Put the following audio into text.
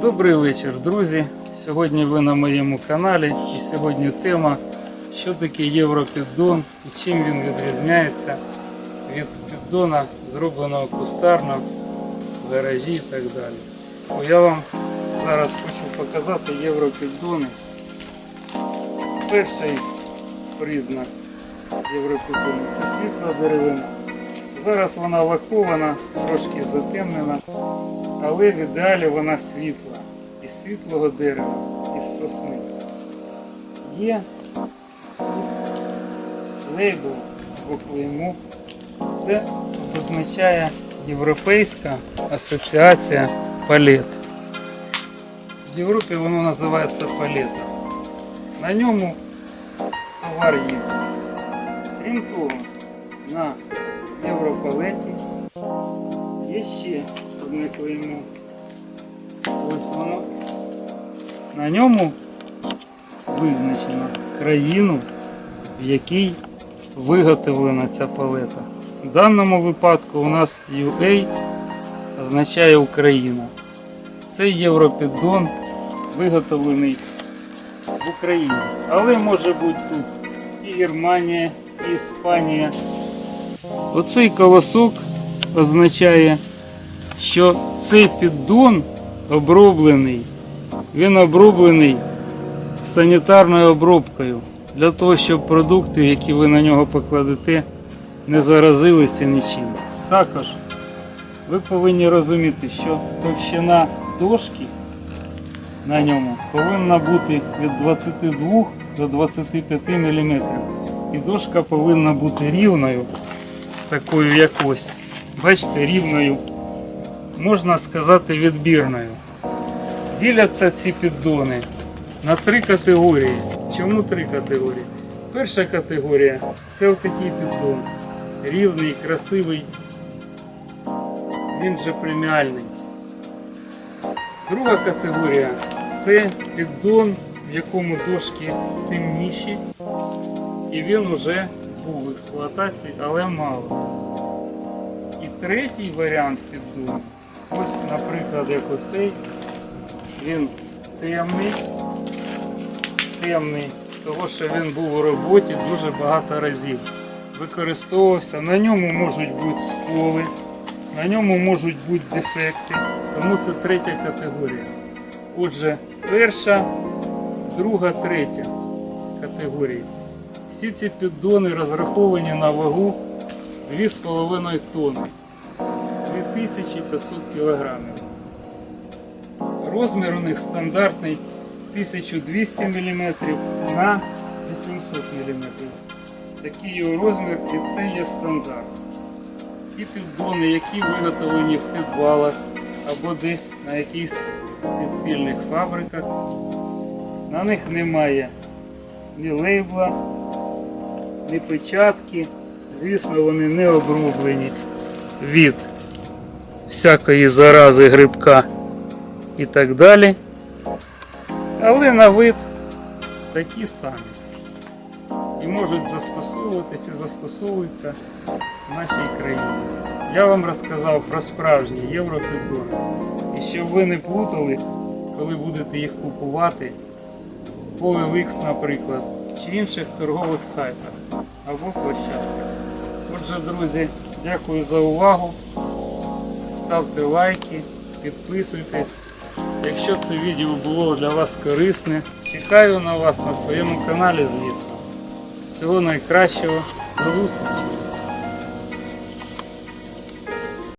Добрий вечір, друзі. Сьогодні ви на моєму каналі і сьогодні тема, що таке європіддон і чим він відрізняється від піддона, зробленого кустарно в гаражі і так далі. О, я вам зараз хочу показати європіддони. Перший признак європіддону це світла деревина. Зараз вона лакована, трошки затемнена, але в ідеалі вона світла. Із світлого дерева, із сосни. Є лейбл або клеймо. Це означає Європейська асоціація палет. В Європі воно називається палета. На ньому товар їздить. Крім того, на є ще одне клеймо. На ньому визначено країну, в якій виготовлена ця палета. В даному випадку у нас UA означає Україна. Це європіддон, виготовлений в Україні. Але може бути тут і Германія, і Іспанія. Оцей колосок означає, що цей піддон оброблений, він оброблений санітарною обробкою для того, щоб продукти, які ви на нього покладете, не заразилися нічим. Також ви повинні розуміти, що товщина дошки на ньому повинна бути від 22 до 25 мм. І дошка повинна бути рівною, такою як ось. Бачите, рівною, можна сказати, відбірною. Діляться ці піддони на три категорії. Чому три категорії? Перша категорія це отакий піддон. Рівний, красивий. Він же преміальний. Друга категорія це піддон, в якому дошки темніші, і він уже був в експлуатації, але мало. І третій варіант піддону, ось, наприклад, як оцей, він темний, темний, того що він був у роботі дуже багато разів. Використовувався, на ньому можуть бути сколи, на ньому можуть бути дефекти, тому це третя категорія. Отже, перша, друга, третя категорії. Всі ці піддони розраховані на вагу 2,5 тонни. 2500 кілограмів. Розмір у них стандартний 1200 мм на 800 мм. Такий його розмір і це є стандарт. Ті піддони, які виготовлені в підвалах або десь на якихось підпільних фабриках, на них немає ні лейбла, ні печатки. Звісно, вони не оброблені від всякої зарази грибка і так далі. Але на вид такі самі. І можуть застосовуватися і застосовуються в нашій країні. Я вам розказав про справжні європіддони. І щоб ви не плутали, коли будете їх купувати по OLX, наприклад, чи інших торгових сайтах або площадках. Отже, друзі, дякую за увагу. Ставте лайки, підписуйтесь. Якщо це відео було для вас корисне, чекаю на вас на своєму каналі, звісно. Всього найкращого. До зустрічі!